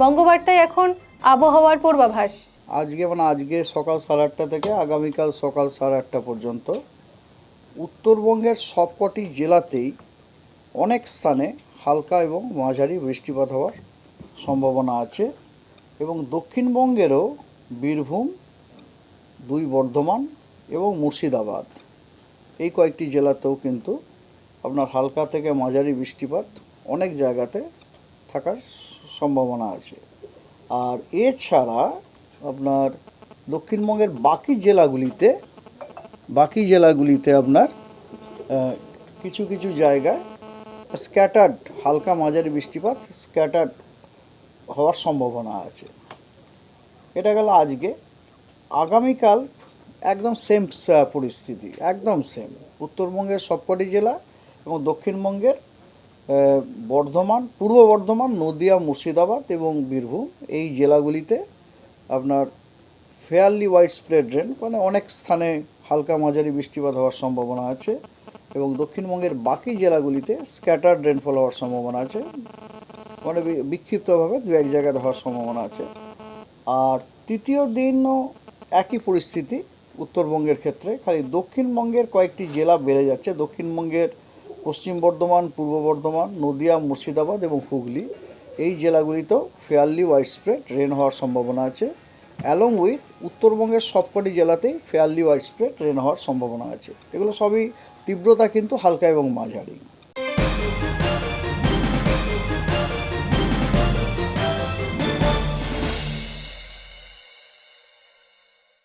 বঙ্গবার্তায় এখন আবহাওয়ার পূর্বাভাস। আজকে মানে আজকে সকাল সাড়ে আটটা থেকে আগামীকাল সকাল সাড়ে আটটা পর্যন্ত উত্তরবঙ্গের সবকটি জেলাতেই অনেক স্থানে হালকা এবং মাঝারি বৃষ্টিপাত হওয়ার সম্ভাবনা আছে এবং দক্ষিণবঙ্গেরও বীরভূম, দুই বর্ধমান এবং মুর্শিদাবাদ এই কয়েকটি জেলাতেও কিন্তু আপনার হালকা থেকে মাঝারি বৃষ্টিপাত অনেক জায়গাতে থাকার সম্ভাবনা আছে। আর এছাড়া আপনার দক্ষিণবঙ্গের বাকি জেলাগুলিতে বাকি জেলাগুলিতে আপনার কিছু কিছু জায়গায় স্ক্যাটার্ড হালকা মাঝারি বৃষ্টিপাত স্ক্যাটার্ড হওয়ার সম্ভাবনা আছে। এটা গেল আজকে। আগামীকাল একদম সেম পরিস্থিতি, একদম সেম উত্তরবঙ্গের সবকটি জেলা এবং দক্ষিণবঙ্গের বর্ধমান, পূর্ব বর্ধমান, নদিয়া, মুর্শিদাবাদ এবং বীরভূম। এই জেলাগুলিতে আপনার ফেয়ারলি ওয়াইড স্প্রেড রেন মানে অনেক স্থানে হালকা মাঝারি বৃষ্টিপাত হওয়ার সম্ভাবনা আছে এবং দক্ষিণবঙ্গের বাকি জেলাগুলিতে স্ক্যাটার্ড রেনফল হওয়ার সম্ভাবনা আছে। মানে বিক্ষিপ্তভাবে দু এক জায়গায় হওয়ার সম্ভাবনা আছে। আর তৃতীয় দিনও একই পরিস্থিতি উত্তরবঙ্গের ক্ষেত্রে। খালি দক্ষিণবঙ্গের কয়েকটি জেলা বেড়ে যাচ্ছে। দক্ষিণবঙ্গের পশ্চিম বর্ধমান, পূর্ব বর্ধমান, নদিয়া, মুর্শিদাবাদ এবং হুগলি। এই জেলাগুলিতেও ফেয়ারলি ওয়াইড স্প্রেড রেন হওয়ার সম্ভাবনা আছে। অ্যালং উইথ উত্তরবঙ্গের সবকটি জেলাতেই ফেয়ারলি ওয়াইড স্প্রেড রেন হওয়ার সম্ভাবনা আছে। এগুলো সবই তীব্রতা কিন্তু হালকা এবং মাঝারি।